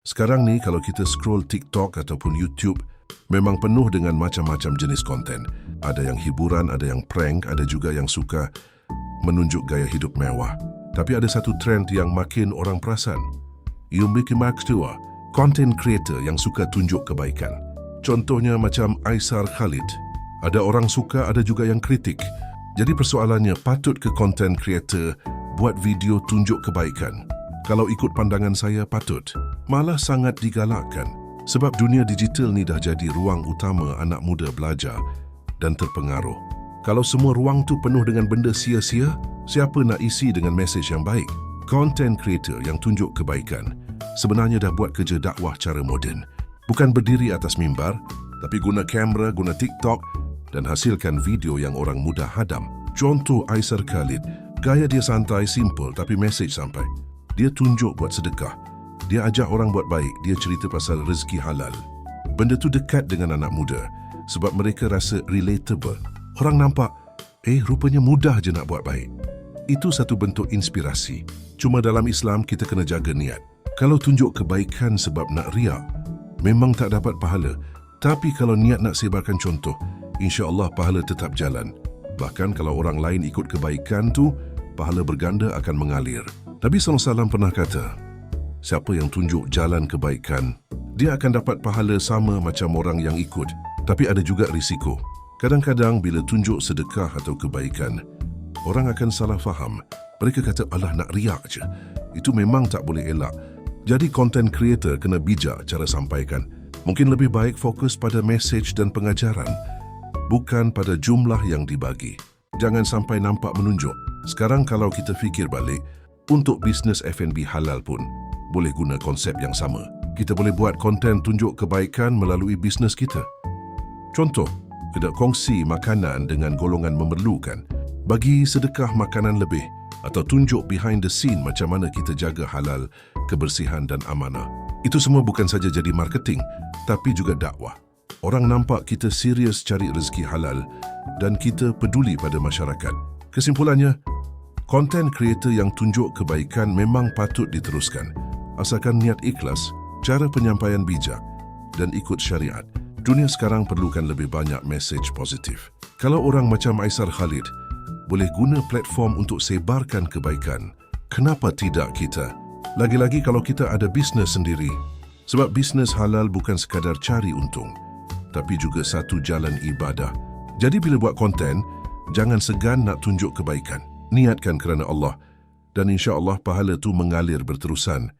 Sekarang ni kalau kita scroll TikTok ataupun YouTube, memang penuh dengan macam-macam jenis konten. Ada yang hiburan, ada yang prank, ada juga yang suka menunjuk gaya hidup mewah. Tapi ada satu trend yang makin orang perasan. You Mickey Max tua, content creator yang suka tunjuk kebaikan. Contohnya macam Aisar Khalid. Ada orang suka, ada juga yang kritik. Jadi persoalannya, patut ke content creator buat video tunjuk kebaikan? Kalau ikut pandangan saya, patut. Malah sangat digalakkan. Sebab dunia digital ni dah jadi ruang utama anak muda belajar dan terpengaruh. Kalau semua ruang tu penuh dengan benda sia-sia, siapa nak isi dengan mesej yang baik? Content creator yang tunjuk kebaikan sebenarnya dah buat kerja dakwah cara moden. Bukan berdiri atas mimbar, tapi guna kamera, guna TikTok dan hasilkan video yang orang mudah hadam. Contoh Aisar Khalid, gaya dia santai, simple tapi mesej sampai. Dia tunjuk buat sedekah. Dia ajak orang buat baik, dia cerita pasal rezeki halal. Benda tu dekat dengan anak muda sebab mereka rasa relatable. Orang nampak, eh rupanya mudah je nak buat baik. Itu satu bentuk inspirasi. Cuma dalam Islam kita kena jaga niat. Kalau tunjuk kebaikan sebab nak riak, memang tak dapat pahala. Tapi kalau niat nak sebarkan contoh, insya Allah pahala tetap jalan. Bahkan kalau orang lain ikut kebaikan tu, pahala berganda akan mengalir. Nabi SAW pernah kata, siapa yang tunjuk jalan kebaikan, dia akan dapat pahala sama macam orang yang ikut. Tapi ada juga risiko. Kadang-kadang bila tunjuk sedekah atau kebaikan, orang akan salah faham. Mereka kata, Allah nak riak je. Itu memang tak boleh elak. Jadi content creator kena bijak cara sampaikan. Mungkin lebih baik fokus pada message dan pengajaran, bukan pada jumlah yang dibagi. Jangan sampai nampak menunjuk. Sekarang kalau kita fikir balik, untuk bisnes F&B halal pun boleh guna konsep yang sama. Kita boleh buat konten tunjuk kebaikan melalui bisnes kita. Contoh, kedai kongsi makanan dengan golongan memerlukan, bagi sedekah makanan lebih atau tunjuk behind the scene macam mana kita jaga halal, kebersihan dan amanah. Itu semua bukan saja jadi marketing, tapi juga dakwah. Orang nampak kita serius cari rezeki halal dan kita peduli pada masyarakat. Kesimpulannya, konten creator yang tunjuk kebaikan memang patut diteruskan. Asalkan niat ikhlas, cara penyampaian bijak dan ikut syariat. Dunia sekarang perlukan lebih banyak mesej positif. Kalau orang macam Aisar Khalid boleh guna platform untuk sebarkan kebaikan, kenapa tidak kita? Lagi-lagi kalau kita ada bisnes sendiri. Sebab bisnes halal bukan sekadar cari untung, tapi juga satu jalan ibadah. Jadi bila buat konten, jangan segan nak tunjuk kebaikan. Niatkan kerana Allah. Dan insya Allah pahala tu mengalir berterusan